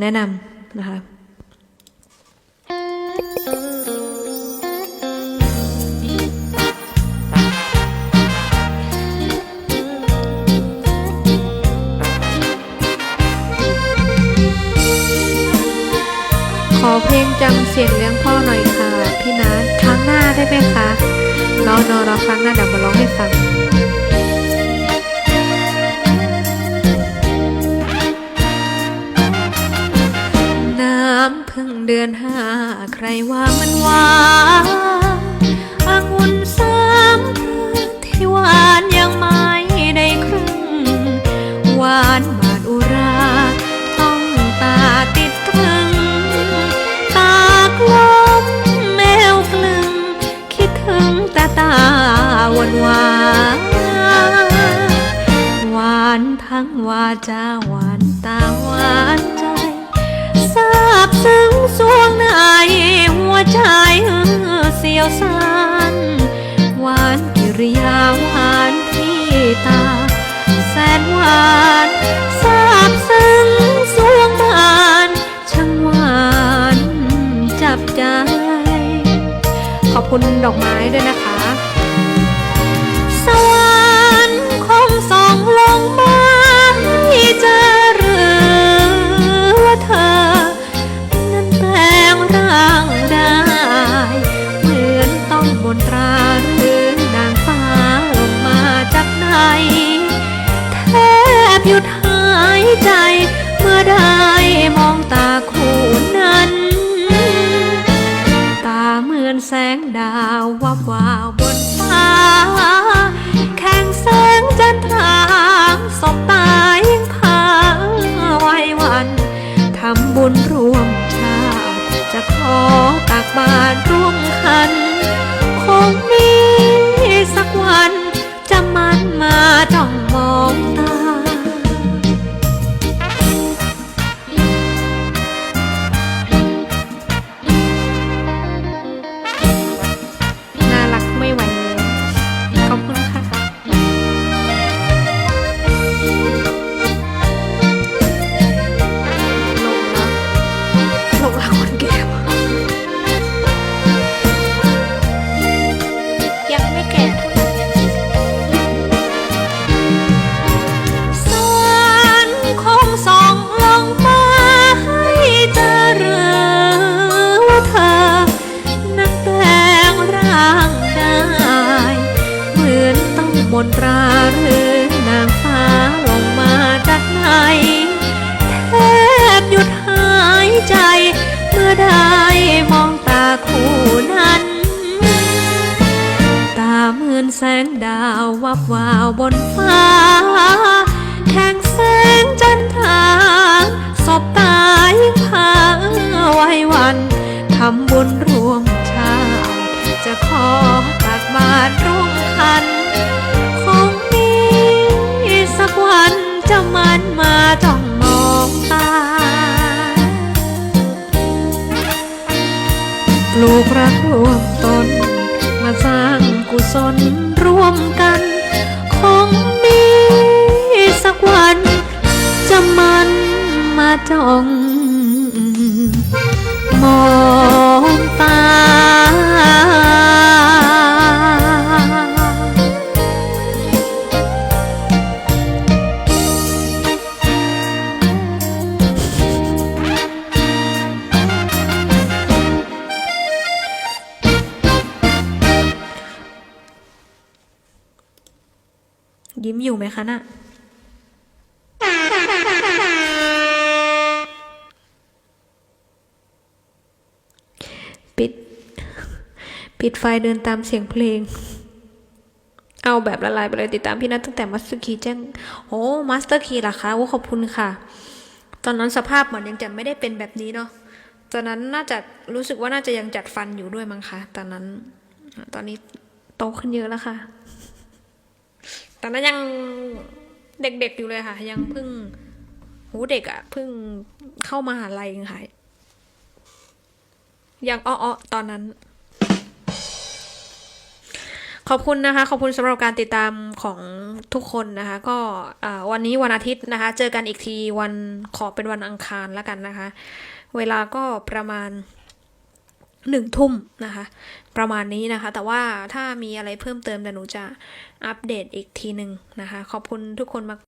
แนะนำนะคะขอเพลงจำเสียงเลี้ยงพ่อหน่อยค่ะ พี่นัทครั้งหน้าได้ไหมคะรอนอรอครั้งหน้าเดี๋ยวมาร้องให้ฟัง พึ่งเดือนห้า ใครว่ามันหวานองุ่นสามพรที่หวานยังไม่ได้ครึ่ง หวานบาดอุรา ต้องตาติดตรึง ตากลมแมวกลึง คิดถึงแต่ตาหวานหวานหวานทั้งวาจาหวานตาหวาน บซึ้งสวงในหัวใจเสียวสันหวานกิริยาหวานที่ตา แสนหวานทราบซึ้งสวงบานช่างหวานจับใจ ขอบคุณดอกไม้ด้วยนะคะ วับวาวบนฟ้าแข่งแสงจันทราสบตายิ่งพาไว้วันทำบุญรวมชาติจะขอตักบาตรร่วมคัน คงมีสักวันจะมันมาจ้องมองตาปลูกรักรวมตนมาสร้างกุศลร่วมกัน คงมีสักวัน จะมันมาจ้องมอง ยิ้มอยู่ไหมคะน่ะปิด ปิดไฟเดินตามเสียงเพลง เอาแบบละลายไปเลยติดตามพี่นัทตั้งแต่มาสเตอร์คีแจ้งโอ้มาสเตอร์คีล่ะคะโอ้ขอบคุณค่ะ ตอนนั้นสภาพเหมือนยังจะไม่ได้เป็นแบบนี้เนาะตอนนั้นน่าจะรู้สึกว่าน่าจะยังจัดฟันอยู่ด้วยมั้งคะตอนนั้น ตอนนี้โตขึ้นเยอะแล้วค่ะ ตอนนั้นยังเด็กๆอยู่เลยค่ะ ยังเพิ่งหูเด็กอะ่ะเพิ่งเข้ามาหาลัยเองค่ะยังอ้อๆตอนนั้น ขอบคุณนะคะ ขอบคุณสำหรับการติดตามของทุกคนนะคะ ก็วันนี้วันอาทิตย์นะคะ เจอกันอีกทีวันขอเป็นวันอังคารแล้วกันนะคะ เวลาก็ประมาณ หนึ่งทุ่มนะคะ ประมาณนี้นะคะ แต่ว่าถ้ามีอะไรเพิ่มเติมเดี๋ยวหนูจะอัปเดตอีกทีหนึ่งนะคะ ขอบคุณทุกคนมาก